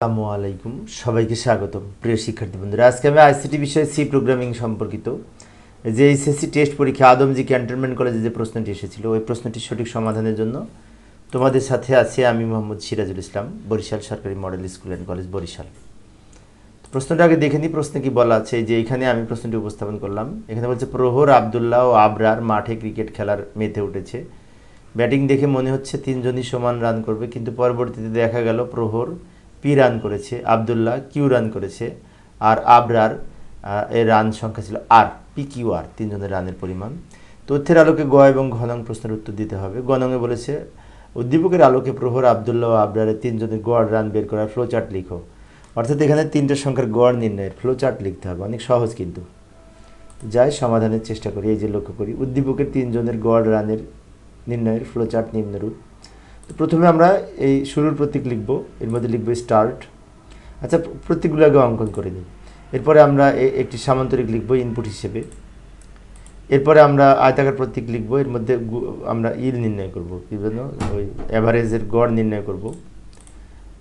আসসালামু আলাইকুম। সবাইকে স্বাগতম। প্রিয় শিক্ষার্থী বন্ধুরা, আজকে আমি আইসিটি বিষয়ে সি প্রোগ্রামিং সম্পর্কিত যে এইচএসসি টেস্ট পরীক্ষা, আদমজি ক্যান্টনমেন্ট কলেজে যে প্রশ্নটি এসেছিল, ওই প্রশ্নটির সঠিক সমাধানের জন্য তোমাদের সাথে আছি আমি মোহাম্মদ সিরাজুল ইসলাম, বরিশাল সরকারি model school and college Barishal. প্রশ্নটা আগে দেখে নিই, প্রশ্নে কি বলা আছে? যে এখানে আমি প্রশ্নটি উপস্থাপন করলাম। এখানে বলছে, প্রহর আবদুল্লাহ ও আবরার মাঠে ক্রিকেট খেলার মেতে উঠেছে। ব্যাটিং দেখে মনে হচ্ছে তিনজনই সমান রান করবে, কিন্তু পরবর্তীতে দেখা গেল প্রহর পি রান করেছে, আবদুল্লাহ কিউ রান করেছে, আর আবরার এর রান সংখ্যা ছিল আর পি কিউ আর, তিনজনের রানের পরিমাণ। তথ্যের আলোকে গ এবং ঘনং প্রশ্নের উত্তর দিতে হবে। গণঙে বলেছে, উদ্দীপকের আলোকে প্রহর আবদুল্লাহ ও আবরারের তিনজনের গড় রান বের করার ফ্লো চার্ট লিখো। অর্থাৎ এখানে তিনটে সংখ্যার গড় নির্ণয়ের ফ্লো চার্ট লিখতে হবে। অনেক সহজ কিন্তু। যাই, সমাধানের চেষ্টা করি, এই যে লক্ষ্য করি। উদ্দীপকের তিনজনের গড় রানের নির্ণয়ের ফ্লো চার্ট নিম্নরূপ। প্রথমে আমরা এই শুরুর প্রতীক লিখব, এর মধ্যে লিখব স্টার্ট আচ্ছা প্রতীকগুলো আগে অঙ্কন করে নিই। এরপরে আমরা একটি সামান্তরিক লিখব ইনপুট হিসেবে। এরপরে আমরা আয়তাকার প্রতীক লিখব, এর মধ্যে আমরা ইল নির্ণয় করব বিভিন্ন ওই অ্যাভারেজের গড় নির্ণয় করব।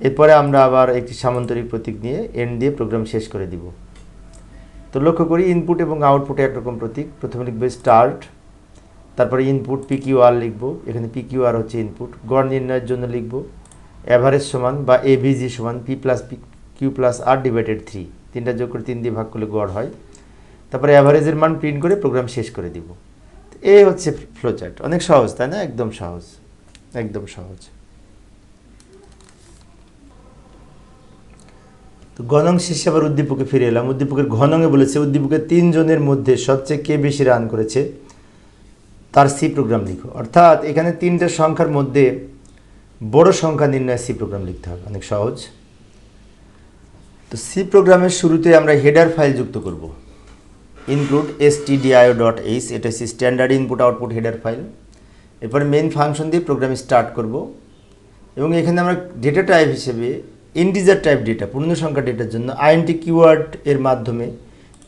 এরপরে আমরা আবার একটি সামান্তরিক প্রতীক নিয়ে এন্ড দিয়ে প্রোগ্রাম শেষ করে দিব। তো লক্ষ্য করি ইনপুট এবং আউটপুটে একরকম প্রতীক। প্রথমে লিখবে স্টার্ট তারপরে ইনপুট পিকিউআর লিখব, এখানে পি পিকিউআর হচ্ছে ইনপুট গড় নির্ণয়ের জন্য লিখব অ্যাভারেজ সমান বা এভিজি সমান p plus p q plus r divided three তিনটা যোগ করে তিন দিয়ে ভাগ করলে গড় হয়। তারপরে অ্যাভারেজের মান প্রিন্ট করে প্রোগ্রাম শেষ করে দিব। এই হচ্ছে ফ্লোচার্ট অনেক সহজ, তাই না? একদম সহজ একদম সহজ। তো গণং শেষে আবার উদ্দীপকে ফিরে এলাম, উদ্দীপকের ঘনঙে বলেছে উদ্দীপকের তিনজনের মধ্যে সবচেয়ে কে বেশি রান করেছে? তার সি প্রোগ্রাম লিখো। অর্থাৎ এখানে তিনটে সংখ্যার মধ্যে বড় সংখ্যা নির্ণয় সি প্রোগ্রাম লিখতে হবে। অনেক সহজ। তো সি প্রোগ্রামের শুরুতে আমরা হেডার ফাইল যুক্ত করব। Include stdio dot H এটা হচ্ছে standard input output header file এরপরে মেন ফাংশন দিয়ে প্রোগ্রাম স্টার্ট করব। এবং এখানে আমরা ডেটা টাইপ হিসেবে ইন্টিজার টাইপ ডেটা পূর্ণ সংখ্যা ডেটার জন্য আইএনটি কিওয়ার্ড এর মাধ্যমে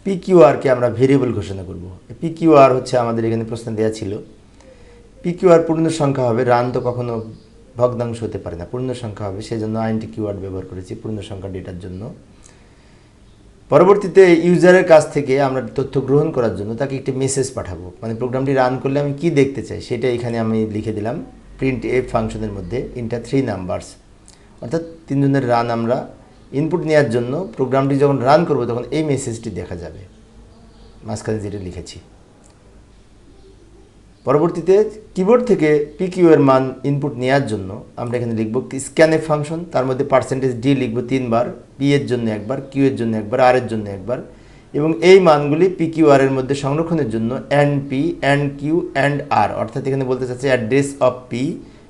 পিকিউআরকে আমরা ভেরিয়েবল ঘোষণা করব। পিকিউআর হচ্ছে আমাদের এখানে প্রশ্ন দেওয়া ছিল। পিকিউআর পূর্ণ সংখ্যা হবে, রান তো কখনো ভগ্নাংশ হতে পারে না, পূর্ণ সংখ্যা হবে সেই জন্য আইএনটি কিওয়ার্ড ব্যবহার করেছি পূর্ণ সংখ্যা ডেটার জন্য। পরবর্তীতে ইউজারের কাছ থেকে আমরা তথ্য গ্রহণ করার জন্য তাকে একটি মেসেজ পাঠাবো। মানে প্রোগ্রামটি রান করলে আমি কি দেখতে চাই, সেটা এখানে আমি লিখে দিলাম। প্রিন্ট এফ ফাংশনের মধ্যে ইন্টার থ্রি নাম্বারস অর্থাৎ তিনজনের রান আমরা ইনপুট নেওয়ার জন্য প্রোগ্রামটি যখন রান করব, তখন এই মেসেজটি দেখা যাবে। মাঝখানে যেটা লিখেছি। পরবর্তীতে কিবোর্ড থেকে পিকিউ এর মান ইনপুট নেওয়ার জন্য আমরা এখানে লিখব স্ক্যানএফ ফাংশন তার মধ্যে পার্সেন্টেজ ডি লিখব তিনবার পি এর জন্য একবার কিউ এর জন্য একবার আর এর জন্য একবার, এবং এই মানগুলি পিকিউ আর এর মধ্যে সংরক্ষণের জন্য and p and q and r অর্থাৎ এখানে বলতে চাচ্ছে address of p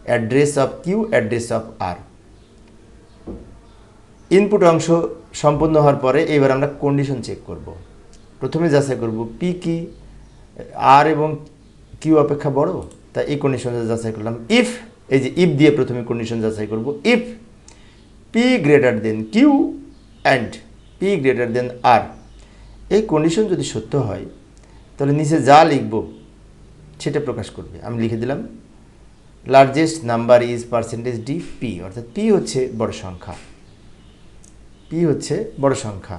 address of q address of r input অংশ সম্পূর্ণ হওয়ার পরে এবার আমরা কন্ডিশন চেক করব। প্রথমে যাচাই করব পি কি আর এবং কিউ অপেক্ষা বড়? তা এই কন্ডিশন যাচাই করলাম। ইফ এই যে ইফ দিয়ে প্রথমে কন্ডিশন যাচাই করব। If p greater than q and p greater than r এই কন্ডিশন যদি সত্য হয়, তাহলে নিচে যা লিখব, সেটা প্রকাশ করবে। আমি লিখে দিলাম largest number is percentage d p অর্থাৎ পি হচ্ছে বড় সংখ্যা। পি হচ্ছে বড় সংখ্যা।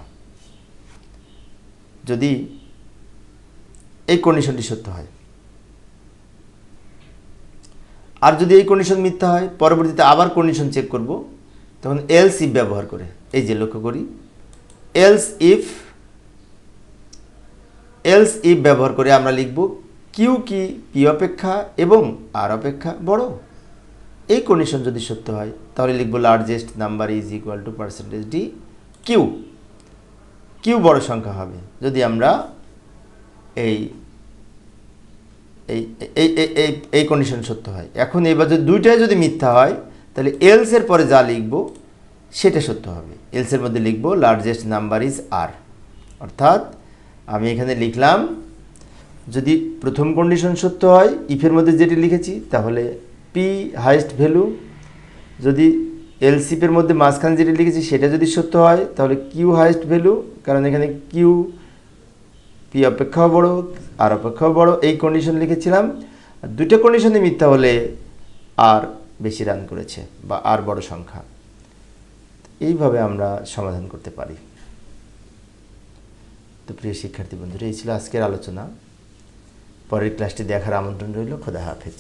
যদি এই কন্ডিশনটি সত্য হয়। আর যদি এই কন্ডিশন মিথ্যা হয়, পরবর্তীতে আবার কন্ডিশন চেক করব, তখন এলস ইফ ব্যবহার করে। এই যে লক্ষ্য করি এলস ইফ এলস ইফ ব্যবহার করে আমরা লিখব কিউ কি পি অপেক্ষা এবং আর অপেক্ষা বড়। এই কন্ডিশন যদি সত্য হয়, তাহলে লিখব largest number is equal to percentage d q q বড় সংখ্যা হবে। যদি আমরা এই এই এই, এই- কন্ডিশন সত্য হয়। এখন এবার যদি দুইটাই যদি মিথ্যা হয়, তাহলে এলসের পরে যা লিখব, সেটা সত্য হবে। এলসের মধ্যে লিখব লার্জেস্ট নাম্বার ইজ আর অর্থাৎ আমি এখানে লিখলাম, যদি প্রথম কন্ডিশন সত্য হয় ইফের মধ্যে যেটি লিখেছি, তাহলে পি হাইস্ট ভ্যালু যদি এলসিপের মধ্যে মাঝখানে যেটা লিখেছি সেটা যদি সত্য হয়, তাহলে কিউ হাইস্ট ভ্যালু কারণ এখানে কিউ পি অপেক্ষাও বড় আর অপেক্ষাও বড়, এই কন্ডিশন লিখেছিলাম। দুটো কন্ডিশনে মিথ্যা হলে আর বেশি রান করেছে বা আর বড় সংখ্যা। এইভাবে আমরা সমাধান করতে পারি। তো প্রিয় শিক্ষার্থী বন্ধুরা, এই ছিল আজকের আলোচনা। পরের ক্লাসটি দেখার আমন্ত্রণ রইল। খোদা হাফেজ।